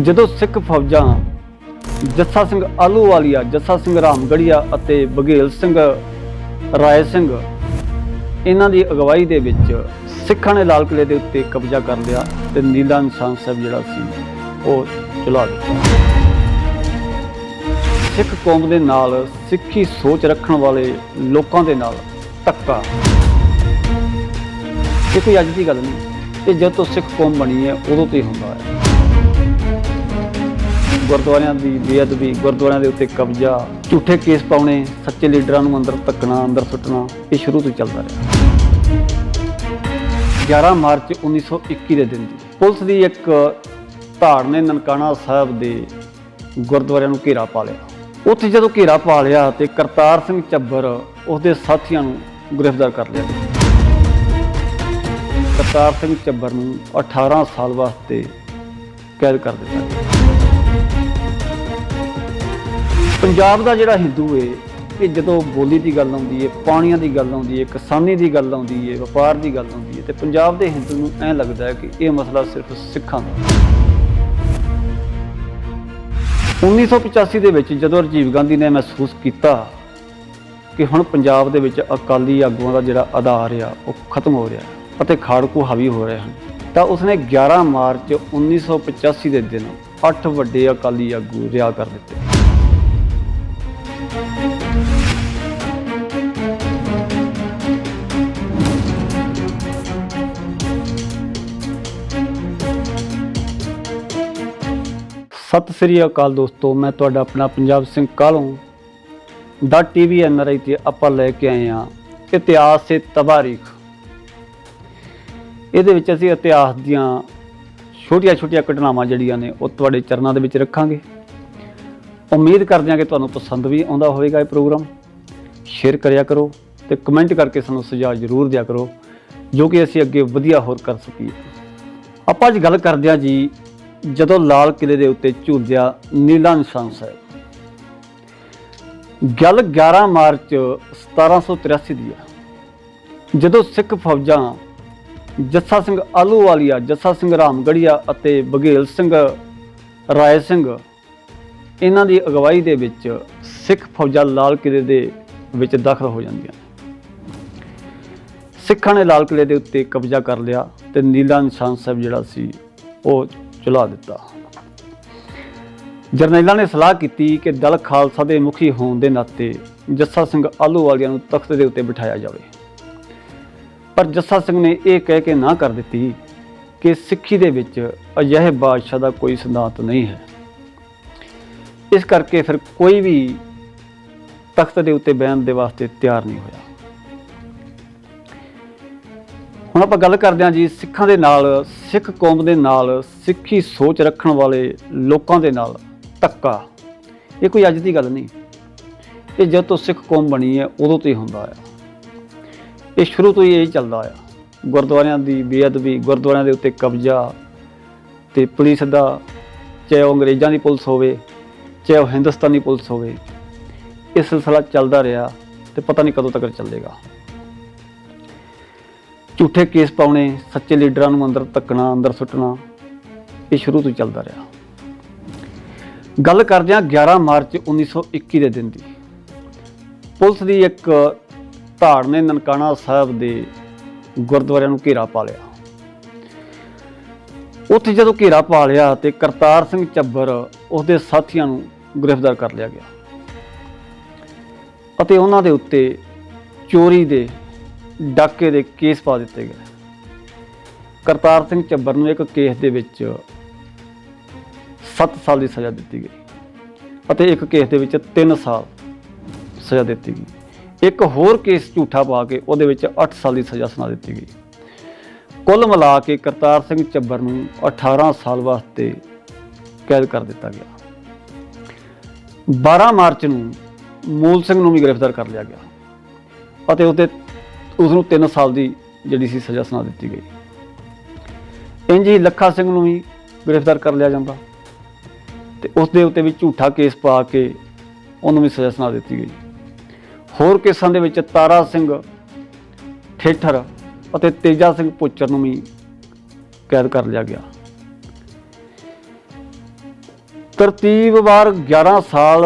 ਜਦੋਂ ਸਿੱਖ ਫੌਜਾਂ ਜੱਸਾ ਸਿੰਘ ਆਲੂਵਾਲੀਆ, ਜੱਸਾ ਸਿੰਘ ਰਾਮਗੜੀਆ ਅਤੇ ਬਘੇਲ ਸਿੰਘ ਰਾਏ ਸਿੰਘ ਇਹਨਾਂ ਦੀ ਅਗਵਾਈ ਦੇ ਵਿੱਚ ਸਿੱਖਾਂ ਨੇ ਲਾਲ ਕਿਲੇ ਦੇ ਉੱਤੇ ਕਬਜ਼ਾ ਕਰ ਲਿਆ ਤੇ ਨੀਲਾ ਨਿਸ਼ਾਨ ਸਾਹਿਬ ਜਿਹੜਾ ਸੀ, ਉਹ ਚਲਾ ਦਿੱਤਾ। ਸਿੱਖ ਕੌਮ ਦੇ ਨਾਲ, ਸਿੱਖੀ ਸੋਚ ਰੱਖਣ ਵਾਲੇ ਲੋਕਾਂ ਦੇ ਨਾਲ ਧੱਕਾ। ਇਹ ਕੋਈ ਅੱਜ ਦੀ ਗੱਲ ਨਹੀਂ। ਇਹ ਜਦ ਤੋਂ ਸਿੱਖ ਕੌਮ ਬਣੀ ਹੈ, ਉਦੋਂ ਤੋਂ ਹੀ ਹੁੰਦਾ ਹੈ। ਗੁਰਦੁਆਰਿਆਂ ਦੀ ਬੇਅਦਬੀ, ਗੁਰਦੁਆਰਿਆਂ ਦੇ ਉੱਤੇ ਕਬਜ਼ਾ, ਝੂਠੇ ਕੇਸ ਪਾਉਣੇ, ਸੱਚੇ ਲੀਡਰਾਂ ਨੂੰ ਅੰਦਰ ਧੱਕਣਾ, ਅੰਦਰ ਸੁੱਟਣਾ, ਇਹ ਸ਼ੁਰੂ ਤੋਂ ਚੱਲਦਾ ਰਿਹਾ। 11 ਮਾਰਚ 1921 ਦੇ ਦਿਨ ਦੀ ਪੁਲਿਸ ਦੀ ਇੱਕ ਧਾੜ ਨੇ ਨਨਕਾਣਾ ਸਾਹਿਬ ਦੇ ਗੁਰਦੁਆਰਿਆਂ ਨੂੰ ਘੇਰਾ ਪਾ ਲਿਆ। ਉੱਥੇ ਜਦੋਂ ਘੇਰਾ ਪਾ ਲਿਆ ਤੇ ਕਰਤਾਰ ਸਿੰਘ ਚੱਬਰ ਉਸਦੇ ਸਾਥੀਆਂ ਨੂੰ ਗ੍ਰਿਫਤਾਰ ਕਰ ਲਿਆ। ਕਰਤਾਰ ਸਿੰਘ ਚੱਬਰ ਨੂੰ 18 ਸਾਲ ਵਾਸਤੇ ਕੈਦ ਕਰ ਦਿੱਤਾ ਗਿਆ। ਪੰਜਾਬ ਦਾ ਜਿਹੜਾ ਹਿੰਦੂ ਏ, ਇਹ ਜਦੋਂ ਬੋਲੀ ਦੀ ਗੱਲ ਆਉਂਦੀ ਏ, ਪਾਣੀਆਂ ਦੀ ਗੱਲ ਆਉਂਦੀ ਏ, ਕਿਸਾਨੀ ਦੀ ਗੱਲ ਆਉਂਦੀ ਏ, ਵਪਾਰ ਦੀ ਗੱਲ ਆਉਂਦੀ ਏ, ਤੇ ਪੰਜਾਬ ਦੇ ਹਿੰਦੂ ਨੂੰ ਐਂ ਲੱਗਦਾ ਹੈ ਕਿ ਇਹ ਮਸਲਾ ਸਿਰਫ ਸਿੱਖਾਂ ਦਾ 1985 ਦੇ ਵਿੱਚ ਜਦੋਂ ਰਾਜੀਵ ਗਾਂਧੀ ਨੇ ਮਹਿਸੂਸ ਕੀਤਾ ਕਿ ਹੁਣ ਪੰਜਾਬ ਦੇ ਵਿੱਚ ਅਕਾਲੀ ਆਗੂਆਂ ਦਾ ਜਿਹੜਾ ਆਧਾਰ ਆ, ਉਹ ਖਤਮ ਹੋ ਰਿਹਾ ਅਤੇ ਖਾੜਕੂ ਹਾਵੀ ਹੋ ਰਹੇ ਹਨ, ਤਾਂ ਉਸਨੇ 11 ਮਾਰਚ 1985 ਦੇ ਦਿਨ 8 ਵੱਡੇ ਅਕਾਲੀ ਆਗੂ ਰਿਹਾ ਕਰ ਦਿੱਤੇ। ਸਤਿ ਸ੍ਰੀ ਅਕਾਲ ਦੋਸਤੋ, ਮੈਂ ਤੁਹਾਡਾ ਆਪਣਾ ਪੰਜਾਬ ਸਿੰਘ ਕਾਲੋਂ ਦਾ ਟੀਵੀ ਐਨਆਰਆਈ ਤੇ ਆਪਾਂ ਲੈ ਕੇ ਆਏ ਹਾਂ ਇਤਿਹਾਸ ਤੇ ਤਬਾਰੀਖ। ਇਹਦੇ ਵਿੱਚ ਅਸੀਂ ਇਤਿਹਾਸ ਦੀਆਂ ਛੋਟੀਆਂ-ਛੋਟੀਆਂ ਘਟਨਾਵਾਂ ਜਿਹੜੀਆਂ ਨੇ, ਉਹ ਤੁਹਾਡੇ ਚਰਨਾਂ ਦੇ ਵਿੱਚ ਰੱਖਾਂਗੇ। ਉਮੀਦ ਕਰਦੇ ਹਾਂ ਕਿ ਤੁਹਾਨੂੰ ਪਸੰਦ ਵੀ ਆਉਂਦਾ ਹੋਵੇਗਾ ਇਹ ਪ੍ਰੋਗਰਾਮ। ਸ਼ੇਅਰ ਕਰਿਆ ਕਰੋ ਤੇ ਕਮੈਂਟ ਕਰਕੇ ਸਾਨੂੰ ਸੁਝਾਅ ਜ਼ਰੂਰ ਦਿਆ ਕਰੋ, ਜੋ ਕਿ ਅਸੀਂ ਅੱਗੇ ਵਧੀਆ ਹੋਰ ਕਰ ਸਕੀਏ। ਆਪਾਂ ਅੱਜ ਗੱਲ ਕਰਦੇ ਹਾਂ ਜੀ ਜਦੋਂ ਲਾਲ ਕਿਲੇ ਦੇ ਉੱਤੇ ਝੂਲਿਆ ਨੀਲਾ ਨਿਸ਼ਾਨ ਸਾਹਿਬ। ਗੱਲ 11 ਮਾਰਚ 1783 ਦੀ ਹੈ ਜਦੋਂ ਸਿੱਖ ਫੌਜਾਂ ਜੱਸਾ ਸਿੰਘ ਆਲੂਵਾਲੀਆ ਜੱਸਾ ਸਿੰਘ ਰਾਮਗੜੀਆ ਅਤੇ ਬਘੇਲ ਸਿੰਘ ਰਾਏ ਸਿੰਘ ਇਹਨਾਂ ਦੀ ਅਗਵਾਈ ਦੇ ਵਿੱਚ ਸਿੱਖ ਫੌਜਾਂ ਲਾਲ ਕਿਲੇ ਦੇ ਵਿੱਚ ਦਾਖਲ ਹੋ ਜਾਂਦੀਆਂ। ਸਿੱਖਾਂ ਨੇ ਲਾਲ ਕਿਲੇ ਦੇ ਉੱਤੇ ਕਬਜ਼ਾ ਕਰ ਲਿਆ ਤੇ ਨੀਲਾ ਨਿਸ਼ਾਨ ਸਾਹਿਬ ਜਿਹੜਾ ਸੀ ਉਹ ਚਲਾ ਦਿੱਤਾ। ਜਰਨੈਲਾਂ ਨੇ ਸਲਾਹ ਕੀਤੀ ਕਿ ਦਲ ਖਾਲਸਾ ਦੇ ਮੁਖੀ ਹੋਣ ਦੇ ਨਾਤੇ ਜੱਸਾ ਸਿੰਘ ਆਲੂਵਾਲੀਆ ਨੂੰ ਤਖਤ ਦੇ ਉੱਤੇ ਬਿਠਾਇਆ ਜਾਵੇ। ਪਰ ਜੱਸਾ ਸਿੰਘ ਨੇ ਇਹ ਕਹਿ ਕੇ ਨਾ ਕਰ ਦਿੱਤੀ ਕਿ ਸਿੱਖੀ ਦੇ ਵਿੱਚ ਅਜਿਹੇ ਬਾਦਸ਼ਾਹ ਦਾ ਕੋਈ ਸਿਧਾਂਤ ਨਹੀਂ ਹੈ। ਇਸ ਕਰਕੇ ਫਿਰ ਕੋਈ ਵੀ ਤਖਤ ਦੇ ਉੱਤੇ ਬਹਿਣ ਦੇ ਵਾਸਤੇ ਤਿਆਰ ਨਹੀਂ ਹੋਇਆ। ਹੁਣ ਆਪਾਂ ਗੱਲ ਕਰਦੇ ਹਾਂ ਜੀ ਸਿੱਖਾਂ ਦੇ ਨਾਲ, ਸਿੱਖ ਕੌਮ ਦੇ ਨਾਲ, ਸਿੱਖੀ ਸੋਚ ਰੱਖਣ ਵਾਲੇ ਲੋਕਾਂ ਦੇ ਨਾਲ ਧੱਕਾ। ਇਹ ਕੋਈ ਅੱਜ ਦੀ ਗੱਲ ਨਹੀਂ। ਇਹ ਜਦ ਤੋਂ ਸਿੱਖ ਕੌਮ ਬਣੀ ਹੈ, ਉਦੋਂ ਤੋਂ ਹੀ ਹੁੰਦਾ ਆ। ਇਹ ਸ਼ੁਰੂ ਤੋਂ ਹੀ ਇਹ ਚੱਲਦਾ ਆ। ਗੁਰਦੁਆਰਿਆਂ ਦੀ ਬੇਅਦਬੀ, ਗੁਰਦੁਆਰਿਆਂ ਦੇ ਉੱਤੇ ਕਬਜ਼ਾ ਤੇ ਪੁਲਿਸ ਦਾ, ਚਾਹੇ ਉਹ ਅੰਗਰੇਜ਼ਾਂ ਦੀ ਪੁਲਿਸ ਹੋਵੇ, ਚਾਹੇ ਉਹ ਹਿੰਦੁਸਤਾਨੀ ਪੁਲਿਸ ਹੋਵੇ, ਇਹ ਸਿਲਸਿਲਾ ਚੱਲਦਾ ਰਿਹਾ ਤੇ ਪਤਾ ਨਹੀਂ ਕਦੋਂ ਤੱਕ ਚੱਲੇਗਾ। ਝੂਠੇ ਕੇਸ ਪਾਉਣੇ, ਸੱਚੇ ਲੀਡਰਾਂ ਨੂੰ ਅੰਦਰ ਧੱਕਣਾ, ਅੰਦਰ ਸੁੱਟਣਾ, ਇਹ ਸ਼ੁਰੂ ਤੋਂ ਚੱਲਦਾ ਰਿਹਾ। ਗੱਲ ਕਰਦੇ ਹਾਂ 11 ਮਾਰਚ 1921 ਦੇ ਦਿਨ ਦੀ। ਪੁਲਿਸ ਦੀ ਇੱਕ ਧਾੜ ਨੇ ਨਨਕਾਣਾ ਸਾਹਿਬ ਦੇ ਗੁਰਦੁਆਰਿਆਂ ਨੂੰ ਘੇਰਾ ਪਾ ਲਿਆ। ਉੱਥੇ ਜਦੋਂ ਘੇਰਾ ਪਾ ਲਿਆ ਤੇ ਕਰਤਾਰ ਸਿੰਘ ਚੱਬਰ ਉਸਦੇ ਸਾਥੀਆਂ ਨੂੰ ਗ੍ਰਿਫਤਾਰ ਕਰ ਲਿਆ ਗਿਆ। ਅਤੇ ਉਹਨਾਂ ਦੇ ਉੱਤੇ ਚੋਰੀ ਦੇ ਡਾਕੇ ਦੇ ਕੇਸ ਪਾ ਦਿੱਤੇ ਗਏ। ਕਰਤਾਰ ਸਿੰਘ ਚੱਬਰ ਨੂੰ ਇੱਕ ਕੇਸ ਦੇ ਵਿੱਚ 7 ਸਾਲ ਦੀ ਸਜ਼ਾ ਦਿੱਤੀ ਗਈ ਅਤੇ ਇੱਕ ਕੇਸ ਦੇ ਵਿੱਚ 3 ਸਾਲ ਸਜ਼ਾ ਦਿੱਤੀ ਗਈ। ਇੱਕ ਹੋਰ ਕੇਸ ਝੂਠਾ ਪਾ ਕੇ ਉਹਦੇ ਵਿੱਚ 8 ਸਾਲ ਦੀ ਸਜ਼ਾ ਸੁਣਾ ਦਿੱਤੀ ਗਈ। ਕੁੱਲ ਮਿਲਾ ਕੇ ਕਰਤਾਰ ਸਿੰਘ ਚੱਬਰ ਨੂੰ 18 ਸਾਲ ਵਾਸਤੇ ਕੈਦ ਕਰ ਦਿੱਤਾ ਗਿਆ। 12 ਮਾਰਚ ਨੂੰ ਮੂਲ ਸਿੰਘ ਨੂੰ ਵੀ ਗ੍ਰਿਫਤਾਰ ਕਰ ਲਿਆ ਗਿਆ ਅਤੇ ਉਹਦੇ ਉਸ ਨੂੰ 3 ਸਾਲ ਦੀ ਜਿਹੜੀ ਸੀ ਸਜ਼ਾ ਸੁਣਾ ਦਿੱਤੀ ਗਈ। ਇੰਜ ਹੀ ਲੱਖਾ ਸਿੰਘ ਨੂੰ ਵੀ ਗ੍ਰਿਫਤਾਰ ਕਰ ਲਿਆ ਜਾਂਦਾ ਤੇ ਉਸ ਦੇ ਉੱਤੇ ਵੀ ਝੂਠਾ ਕੇਸ ਪਾ ਕੇ ਉਹਨੂੰ ਵੀ ਸਜ਼ਾ ਸੁਣਾ ਦਿੱਤੀ ਗਈ। ਹੋਰ ਕੇਸਾਂ ਦੇ ਵਿੱਚ ਤਾਰਾ ਸਿੰਘ, ਠੇਠਰ ਅਤੇ ਤੇਜਾ ਸਿੰਘ ਪੁੱਚਰ ਨੂੰ ਵੀ ਕੈਦ ਕਰ ਲਿਆ ਗਿਆ। ਤਰਤੀਬਵਾਰ 11 ਸਾਲ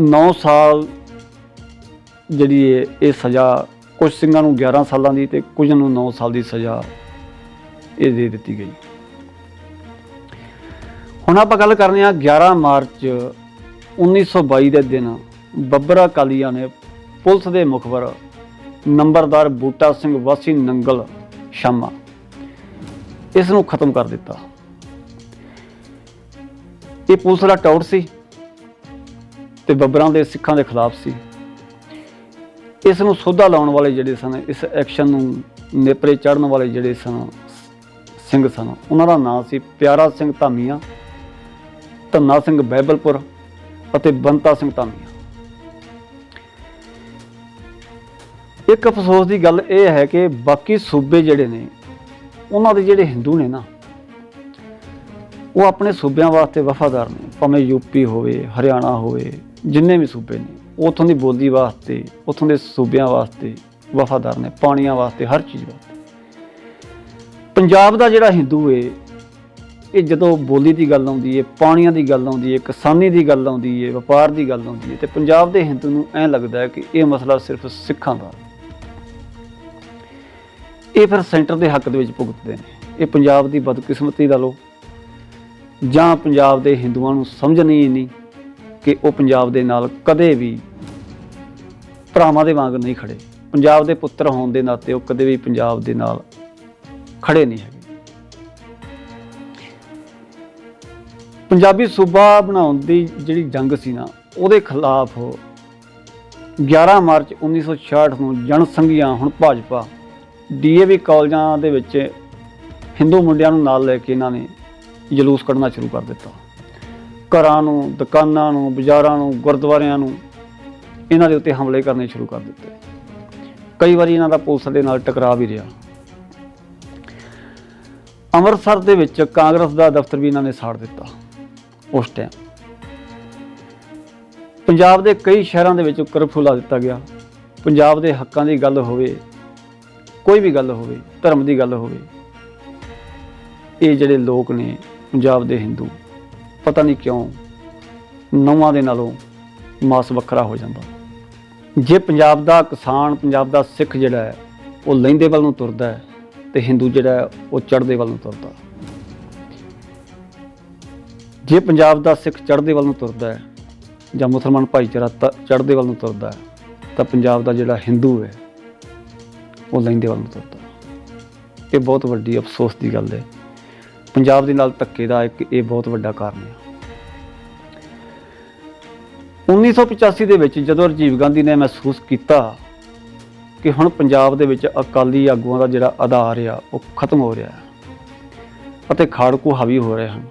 9 ਸਾਲ ਜਿਹੜੀ ਇਹ ਇਹ ਸਜ਼ਾ ਕੁਝ ਸਿੰਘਾਂ ਨੂੰ 11 ਸਾਲਾਂ ਦੀ ਤੇ ਕੁਝ ਨੂੰ 9 ਸਾਲ ਦੀ ਸਜ਼ਾ ਇਹ ਦੇ ਦਿੱਤੀ ਗਈ। ਹੁਣ ਆਪਾਂ ਗੱਲ ਕਰਨੀ ਆ 11 ਮਾਰਚ 1922 ਦੇ ਦਿਨ ਬੱਬਰਾ ਕਾਲੀਆ ਨੇ ਪੁਲਿਸ ਦੇ ਮੁਖਬਰ ਨੰਬਰਦਾਰ ਬੂਟਾ ਸਿੰਘ ਵਾਸੀ ਨੰਗਲ ਸ਼ਾਮਾ ਇਸ ਨੂੰ ਖਤਮ ਕਰ ਦਿੱਤਾ। ਇਹ ਪੁਲਿਸ ਦਾ ਟੌਰ ਸੀ ਤੇ ਬੱਬਰਾਂ ਦੇ ਸਿੱਖਾਂ ਦੇ ਖਿਲਾਫ ਸੀ। ਇਸ ਨੂੰ ਸੋਧਾ ਲਾਉਣ ਵਾਲੇ ਜਿਹੜੇ ਸਨ, ਇਸ ਐਕਸ਼ਨ ਨੂੰ ਨੇਪਰੇ ਚੜਨ ਵਾਲੇ ਜਿਹੜੇ ਸਨ, ਸਿੰਘ ਸਨ, ਉਹਨਾਂ ਦਾ ਨਾਮ ਸੀ ਪਿਆਰਾ ਸਿੰਘ ਧਾਮੀਆਂ, ਧੰਨਾ ਸਿੰਘ ਬਹਿਬਲਪੁਰ ਅਤੇ ਬੰਤਾ ਸਿੰਘ ਧਾਮੀਆਂ। ਇੱਕ ਅਫਸੋਸ ਦੀ ਗੱਲ ਇਹ ਹੈ ਕਿ ਬਾਕੀ ਸੂਬੇ ਜਿਹੜੇ ਨੇ, ਉਹਨਾਂ ਦੇ ਜਿਹੜੇ ਹਿੰਦੂ ਨੇ ਨਾ, ਉਹ ਆਪਣੇ ਸੂਬਿਆਂ ਵਾਸਤੇ ਵਫਾਦਾਰ ਨੇ, ਭਾਵੇਂ ਯੂਪੀ ਹੋਵੇ, ਹਰਿਆਣਾ ਹੋਵੇ, ਜਿੰਨੇ ਵੀ ਸੂਬੇ ਨੇ। ਉੱਥੋਂ ਦੀ ਬੋਲੀ ਵਾਸਤੇ, ਉੱਥੋਂ ਦੇ ਸੂਬਿਆਂ ਵਾਸਤੇ, ਵਫਾਦਾਰ ਨੇ, ਪਾਣੀਆਂ ਵਾਸਤੇ, ਹਰ ਚੀਜ਼ ਵਾਸਤੇ। ਪੰਜਾਬ ਦਾ ਜਿਹੜਾ ਹਿੰਦੂ ਏ, ਇਹ ਜਦੋਂ ਬੋਲੀ ਦੀ ਗੱਲ ਆਉਂਦੀ ਏ, ਪਾਣੀਆਂ ਦੀ ਗੱਲ ਆਉਂਦੀ ਏ, ਕਿਸਾਨੀ ਦੀ ਗੱਲ ਆਉਂਦੀ ਏ, ਵਪਾਰ ਦੀ ਗੱਲ ਆਉਂਦੀ ਏ, ਤੇ ਪੰਜਾਬ ਦੇ ਹਿੰਦੂ ਨੂੰ ਐਂ ਲੱਗਦਾ ਹੈ ਕਿ ਇਹ ਮਸਲਾ ਸਿਰਫ ਸਿੱਖਾਂ ਦਾ। ਇਹ ਫਿਰ ਸੈਂਟਰ ਦੇ ਹੱਕ ਦੇ ਵਿੱਚ ਭੁਗਤਦੇ ਨੇ। ਇਹ ਪੰਜਾਬ ਦੀ ਬਦਕਿਸਮਤੀ ਦਾ ਲੋ ਜਾਂ ਪੰਜਾਬ ਦੇ ਹਿੰਦੂਆਂ ਨੂੰ ਸਮਝ ਨਹੀਂ। ਇੰਨੀ ਕਿ ਉਹ ਪੰਜਾਬ ਦੇ ਨਾਲ ਕਦੇ ਵੀ ਭਰਾਵਾਂ ਦੇ ਵਾਂਗ ਨਹੀਂ ਖੜੇ। ਪੰਜਾਬ ਦੇ ਪੁੱਤਰ ਹੋਣ ਦੇ ਨਾਤੇ ਉਹ ਕਦੇ ਵੀ ਪੰਜਾਬ ਦੇ ਨਾਲ ਖੜੇ ਨਹੀਂ ਹੈਗੇ। ਪੰਜਾਬੀ ਸੂਬਾ ਬਣਾਉਣ ਦੀ ਜਿਹੜੀ ਜੰਗ ਸੀ ਨਾ, ਉਹਦੇ ਖਿਲਾਫ 11 ਮਾਰਚ 1966 ਨੂੰ ਜਨਸੰਘੀਆਂ ਹੁਣ ਭਾਜਪਾ ਡੀਏਵੀ ਕਾਲਜਾਂ ਦੇ ਵਿੱਚ ਹਿੰਦੂ ਮੁੰਡਿਆਂ ਨੂੰ ਨਾਲ ਲੈ ਕੇ ਇਹਨਾਂ ਨੇ ਜਲੂਸ ਕੱਢਣਾ ਸ਼ੁਰੂ ਕਰ ਦਿੱਤਾ। ਘਰਾਂ ਨੂੰ, ਦੁਕਾਨਾਂ ਨੂੰ, ਬਾਜ਼ਾਰਾਂ ਨੂੰ, ਗੁਰਦੁਆਰਿਆਂ ਨੂੰ ਇਹਨਾਂ ਦੇ ਉੱਤੇ ਹਮਲੇ ਕਰਨੇ ਸ਼ੁਰੂ ਕਰ ਦਿੱਤੇ। ਕਈ ਵਾਰੀ ਇਹਨਾਂ ਦਾ ਪੁਲਿਸ ਦੇ ਨਾਲ ਟਕਰਾਅ ਵੀ ਰਿਹਾ। ਅੰਮ੍ਰਿਤਸਰ ਦੇ ਵਿੱਚ ਕਾਂਗਰਸ ਦਾ ਦਫ਼ਤਰ ਵੀ ਇਹਨਾਂ ਨੇ ਸਾੜ ਦਿੱਤਾ ਉਸ ਟਾਈਮ ਪੰਜਾਬ ਦੇ ਕਈ ਸ਼ਹਿਰਾਂ ਦੇ ਵਿੱਚ ਕਰਫਿਊ ਲਾ ਦਿੱਤਾ ਗਿਆ। ਪੰਜਾਬ ਦੇ ਹੱਕਾਂ ਦੀ ਗੱਲ ਹੋਵੇ, ਕੋਈ ਵੀ ਗੱਲ ਹੋਵੇ, ਧਰਮ ਦੀ ਗੱਲ ਹੋਵੇ, ਇਹ ਜਿਹੜੇ ਲੋਕ ਨੇ, ਪੰਜਾਬ ਦੇ ਹਿੰਦੂ ਪਤਾ ਨਹੀਂ ਕਿਉਂ ਨੌਵਾਂ ਦੇ ਨਾਲੋਂ ਮਾਸ ਵੱਖਰਾ ਹੋ ਜਾਂਦਾ। ਜੇ ਪੰਜਾਬ ਦਾ ਕਿਸਾਨ, ਪੰਜਾਬ ਦਾ ਸਿੱਖ ਜਿਹੜਾ ਹੈ, ਉਹ ਲਹਿੰਦੇ ਵੱਲ ਨੂੰ ਤੁਰਦਾ ਹੈ ਤੇ ਹਿੰਦੂ ਜਿਹੜਾ ਉਹ ਚੜ੍ਹਦੇ ਵੱਲ ਨੂੰ ਤੁਰਦਾ ਜੇ ਪੰਜਾਬ ਦਾ ਸਿੱਖ ਚੜ੍ਹਦੇ ਵੱਲ ਨੂੰ ਤੁਰਦਾ ਹੈ ਜਾਂ ਮੁਸਲਮਾਨ ਭਾਈਚਾਰਾ ਤ- ਚੜ੍ਹਦੇ ਵੱਲ ਨੂੰ ਤੁਰਦਾ ਹੈ, ਤਾਂ ਪੰਜਾਬ ਦਾ ਜਿਹੜਾ ਹਿੰਦੂ ਹੈ, ਉਹ ਲਹਿੰਦੇ ਵੱਲ ਨੂੰ ਤੁਰਦਾ ਇਹ ਬਹੁਤ ਵੱਡੀ ਅਫਸੋਸ ਦੀ ਗੱਲ ਹੈ। ਪੰਜਾਬ ਦੇ ਨਾਲ ਧੱਕੇ ਦਾ ਇੱਕ ਇਹ ਬਹੁਤ ਵੱਡਾ ਕਾਰਨ ਹੈ 1985 ਦੇ ਵਿੱਚ ਜਦੋਂ ਰਾਜੀਵ ਗਾਂਧੀ ਨੇ ਮਹਿਸੂਸ ਕੀਤਾ ਕਿ ਹੁਣ ਪੰਜਾਬ ਦੇ ਵਿੱਚ ਅਕਾਲੀ ਆਗੂਆਂ ਦਾ ਜਿਹੜਾ ਆਧਾਰ ਆ, ਉਹ ਖਤਮ ਹੋ ਰਿਹਾ ਅਤੇ ਖਾੜਕੂ ਹਾਵੀ ਹੋ ਰਹੇ ਹਨ,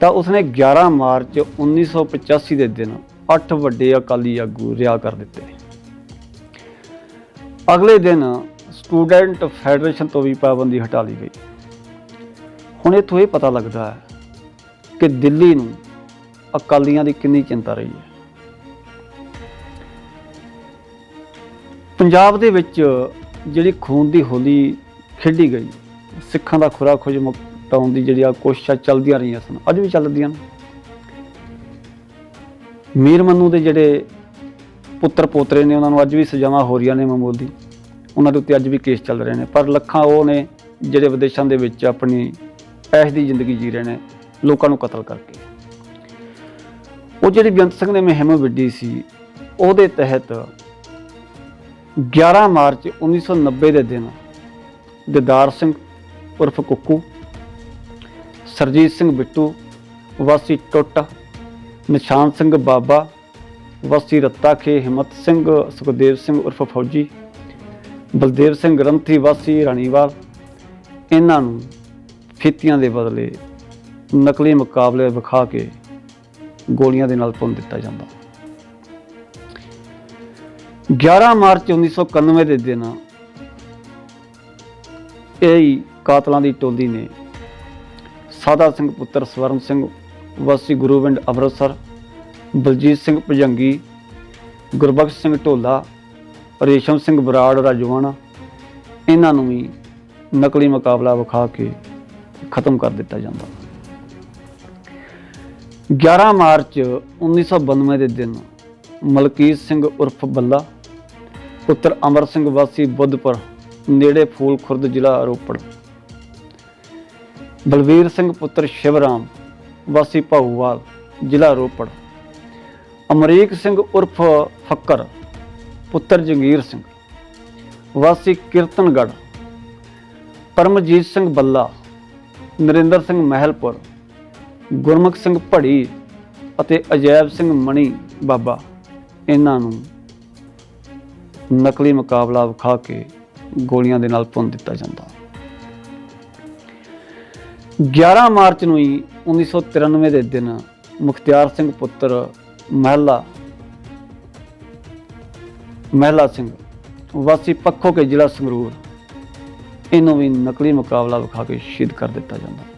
ਤਾਂ ਉਸਨੇ 11 ਮਾਰਚ 1985 ਦੇ ਦਿਨ 8 ਵੱਡੇ ਅਕਾਲੀ ਆਗੂ ਰਿਆ ਕਰ ਦਿੱਤੇ। ਅਗਲੇ ਦਿਨ ਸਟੂਡੈਂਟ ਫੈਡਰੇਸ਼ਨ ਤੋਂ ਵੀ ਪਾਬੰਦੀ ਹਟਾ ਲਈ ਗਈ। ਹੁਣ ਇੱਥੋਂ ਇਹ ਪਤਾ ਲੱਗਦਾ ਹੈ ਕਿ ਦਿੱਲੀ ਨੂੰ ਅਕਾਲੀਆਂ ਦੀ ਕਿੰਨੀ ਚਿੰਤਾ ਰਹੀ ਹੈ। ਪੰਜਾਬ ਦੇ ਵਿੱਚ ਜਿਹੜੀ ਖੂਨ ਦੀ ਹੋਲੀ ਖੇਡੀ ਗਈ, ਸਿੱਖਾਂ ਦਾ ਖੁਰਾ ਖੁਜ ਮੁਕਤਾਉਣ ਦੀ ਜਿਹੜੀਆਂ ਕੋਸ਼ਿਸ਼ਾਂ ਚੱਲਦੀਆਂ ਰਹੀਆਂ ਸਨ, ਅੱਜ ਵੀ ਚੱਲਦੀਆਂ ਨੇ। ਮੀਰ ਮੰਨੂ ਦੇ ਜਿਹੜੇ ਪੁੱਤਰ ਪੋਤਰੇ ਨੇ, ਉਹਨਾਂ ਨੂੰ ਅੱਜ ਵੀ ਸਜ਼ਾਵਾਂ ਹੋ ਰਹੀਆਂ ਨੇ ਮਾਮੂਲੀ ਉਹਨਾਂ ਦੇ ਉੱਤੇ ਅੱਜ ਵੀ ਕੇਸ ਚੱਲ ਰਹੇ ਨੇ, ਪਰ ਲੱਖਾਂ ਉਹ ਨੇ ਜਿਹੜੇ ਵਿਦੇਸ਼ਾਂ ਦੇ ਵਿੱਚ ਆਪਣੀ ਐਸ਼ ਦੀ ਜ਼ਿੰਦਗੀ ਜੀ ਰਹੇ ਨੇ ਲੋਕਾਂ ਨੂੰ ਕਤਲ ਕਰਕੇ। ਉਹ ਜਿਹੜੀ ਬੇਅੰਤ ਸਿੰਘ ਨੇ ਮੁਹਿੰਮ ਵਿੱਢੀ ਸੀ, ਉਹਦੇ ਤਹਿਤ 11 ਮਾਰਚ 1990 ਦੇ ਦਿਨ ਦਿਦਾਰ ਸਿੰਘ ਉਰਫ ਕੁੱਕੂ, ਸਰਜੀਤ ਸਿੰਘ ਬਿੱਟੂ, ਵਾਸੀ ਟੁੱਟ, ਨਿਸ਼ਾਨ ਸਿੰਘ ਬਾਬਾ, ਵਾਸੀ ਰੱਤਾ ਖੇ, ਹਿੰਮਤ ਸਿੰਘ, ਸੁਖਦੇਵ ਸਿੰਘ ਉਰਫ ਫੌਜੀ, ਬਲਦੇਵ ਸਿੰਘ ਗ੍ਰੰਥੀ ਵਾਸੀ ਰਾਣੀਵਾਲ, ਇਹਨਾਂ ਨੂੰ ਫਿੱਤੀਆਂ ਦੇ ਬਦਲੇ ਨਕਲੀ ਮੁਕਾਬਲੇ ਵਿਖਾ ਕੇ ਗੋਲੀਆਂ ਦੇ ਨਾਲ ਭੁੰਨ ਦਿੱਤਾ ਜਾਂਦਾ। 11 ਮਾਰਚ 1991 ਦੇ ਦਿਨ ਇਹ ਹੀ ਕਾਤਲਾਂ ਦੀ ਟੋਲੀ ਨੇ ਸਾਦਾ ਸਿੰਘ ਪੁੱਤਰ ਸਵਰਨ ਸਿੰਘ, ਵਾਸੀ ਗੁਰੂਵਿੰਡ ਅੰਮ੍ਰਿਤਸਰ, ਬਲਜੀਤ ਸਿੰਘ ਭਜੰਗੀ, ਗੁਰਬਖਸ਼ ਸਿੰਘ ਢੋਲਾ, ਰੇਸ਼ਮ ਸਿੰਘ ਬਰਾੜ ਰਾਜਵਾਨਾ, ਇਹਨਾਂ ਨੂੰ ਵੀ ਨਕਲੀ ਮੁਕਾਬਲਾ ਵਿਖਾ ਕੇ ਖਤਮ ਕਰ ਦਿੱਤਾ ਜਾਂਦਾ। 11 ਮਾਰਚ 1992 ਦੇ ਦਿਨ ਮਲਕੀਤ ਸਿੰਘ ਉਰਫ ਬੱਲਾ, ਪੁੱਤਰ ਅਮਰ ਸਿੰਘ ਵਾਸੀ ਬੁੱਧਪੁਰ, ਨੇੜੇ ਫੂਲ ਖੁਰਦ ਜ਼ਿਲ੍ਹਾ ਰੋਪੜ। ਬਲਵੀਰ ਸਿੰਘ ਪੁੱਤਰ ਸ਼ਿਵਰਾਮ ਵਾਸੀ ਭਾਊਵਾਲ, ਜ਼ਿਲ੍ਹਾ ਰੋਪੜ। ਅਮਰੀਕ ਸਿੰਘ ਉਰਫ ਫੱਕਰ, ਪੁੱਤਰ ਜੰਗੀਰ ਸਿੰਘ। ਵਾਸੀ ਕੀਰਤਨਗੜ੍ਹ। ਪਰਮਜੀਤ ਸਿੰਘ ਬੱਲਾ ਨਰਿੰਦਰ ਸਿੰਘ ਮਹਿਲਪੁਰ, ਗੁਰਮੁਖ ਸਿੰਘ ਭੜੀ ਅਤੇ ਅਜੈਬ ਸਿੰਘ ਮਣੀ ਬਾਬਾ, ਇਹਨਾਂ ਨੂੰ ਨਕਲੀ ਮੁਕਾਬਲਾ ਵਿਖਾ ਕੇ ਗੋਲੀਆਂ ਦੇ ਨਾਲ ਭੁੰਨ ਦਿੱਤਾ ਜਾਂਦਾ। 11 ਮਾਰਚ ਨੂੰ ਹੀ 1993 ਦੇ ਦਿਨ ਮੁਖਤਿਆਰ ਸਿੰਘ ਪੁੱਤਰ ਮਹਿਲਾ ਮਹਿਲਾ ਸਿੰਘ ਵਾਸੀ ਪੱਖੋ ਕੇ ਜ਼ਿਲ੍ਹਾ ਸੰਗਰੂਰ ਇਹਨੂੰ ਵੀ ਨਕਲੀ ਮੁਕਾਬਲਾ ਵਿਖਾ ਕੇ ਸ਼ਹੀਦ ਕਰ ਦਿੱਤਾ ਜਾਂਦਾ।